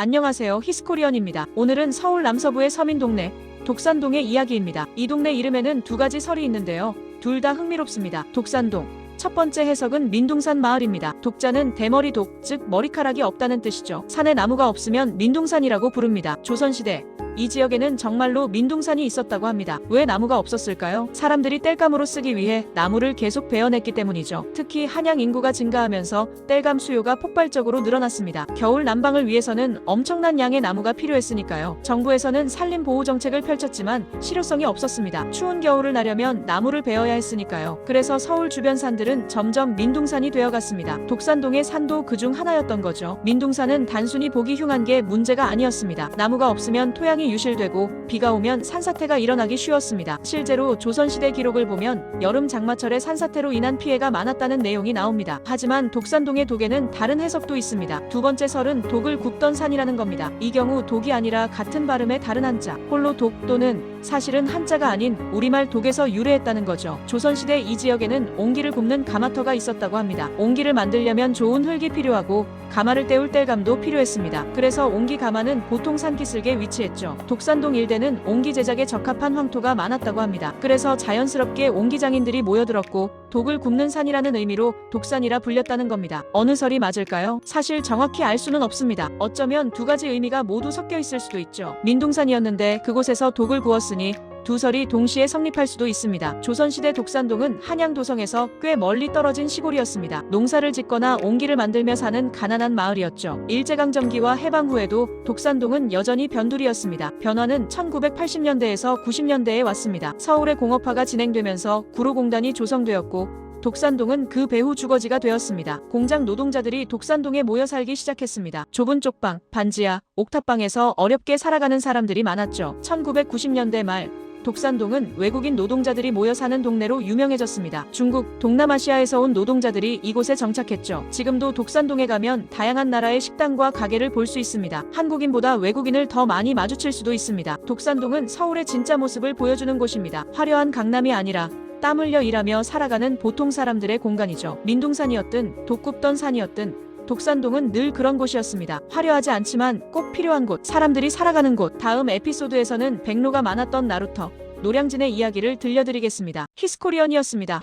안녕하세요. 히스코리언입니다. 오늘은 서울 남서부의 서민 동네 독산동의 이야기입니다. 이 동네 이름에는 두 가지 설이 있는데요. 둘 다 흥미롭습니다. 독산동. 첫 번째 해석은 민둥산 마을입니다. 독자는 대머리 독, 즉 머리카락이 없다는 뜻이죠. 산에 나무가 없으면 민둥산이라고 부릅니다. 조선시대 이 지역에는 정말로 민둥산이 있었다고 합니다. 왜 나무가 없었을까요? 사람들이 땔감으로 쓰기 위해 나무를 계속 베어냈기 때문이죠. 특히 한양 인구가 증가하면서 땔감 수요가 폭발적으로 늘어났습니다. 겨울 난방을 위해서는 엄청난 양의 나무가 필요했으니까요. 정부에서는 산림 보호 정책을 펼쳤지만 실효성이 없었습니다. 추운 겨울을 나려면 나무를 베어야 했으니까요. 그래서 서울 주변 산들은 점점 민둥산이 되어갔습니다. 독산동의 산도 그중 하나였던 거죠. 민둥산은 단순히 보기 흉한 게 문제가 아니었습니다. 나무가 없으면 토양이 유실되고 비가 오면 산사태가 일어나기 쉬웠습니다. 실제로 조선시대 기록을 보면 여름 장마철에 산사태로 인한 피해가 많았다는 내용이 나옵니다. 하지만 독산동의 독에는 다른 해석도 있습니다. 두 번째 설은 독을 굽던 산이라는 겁니다. 이 경우 독이 아니라 같은 발음의 다른 한자, 홀로 독 또는 사실은 한자가 아닌 우리말 독에서 유래했다는 거죠. 조선시대 이 지역에는 옹기를 굽는 가마터가 있었다고 합니다. 옹기를 만들려면 좋은 흙이 필요하고 가마를 때울 땔감도 필요했습니다. 그래서 옹기 가마는 보통 산기슭에 위치했죠. 독산동 일대는 옹기 제작에 적합한 황토가 많았다고 합니다. 그래서 자연스럽게 옹기 장인들이 모여들었고 독을 굽는 산이라는 의미로 독산이라 불렸다는 겁니다. 어느 설이 맞을까요? 사실 정확히 알 수는 없습니다. 어쩌면 두 가지 의미가 모두 섞여 있을 수도 있죠. 민둥산이었는데 그곳에서 독을 구웠 으니 두 설이 동시에 성립할 수도 있습니다. 조선시대 독산동은 한양 도성에서 꽤 멀리 떨어진 시골이었습니다. 농사를 짓거나 옹기를 만들며 사는 가난한 마을이었죠. 일제강점기와 해방 후에도 독산동은 여전히 변두리였습니다. 변화는 1980년대에서 90년대에 왔습니다. 서울의 공업화가 진행되면서 구로공단이 조성되었고 독산동은 그 배후 주거지가 되었습니다. 공장 노동자들이 독산동에 모여 살기 시작했습니다. 좁은 쪽방, 반지하, 옥탑방에서 어렵게 살아가는 사람들이 많았죠. 1990년대 말 독산동은 외국인 노동자들이 모여 사는 동네로 유명해졌습니다. 중국, 동남아시아에서 온 노동자들이 이곳에 정착했죠. 지금도 독산동에 가면 다양한 나라의 식당과 가게를 볼 수 있습니다. 한국인보다 외국인을 더 많이 마주칠 수도 있습니다. 독산동은 서울의 진짜 모습을 보여주는 곳입니다. 화려한 강남이 아니라 땀 흘려 일하며 살아가는 보통 사람들의 공간이죠. 민둥산이었든 독굽던 산이었든 독산동은 늘 그런 곳이었습니다. 화려하지 않지만 꼭 필요한 곳, 사람들이 살아가는 곳. 다음 에피소드에서는 백로가 많았던 나루터, 노량진의 이야기를 들려드리겠습니다. 히스코리언이었습니다.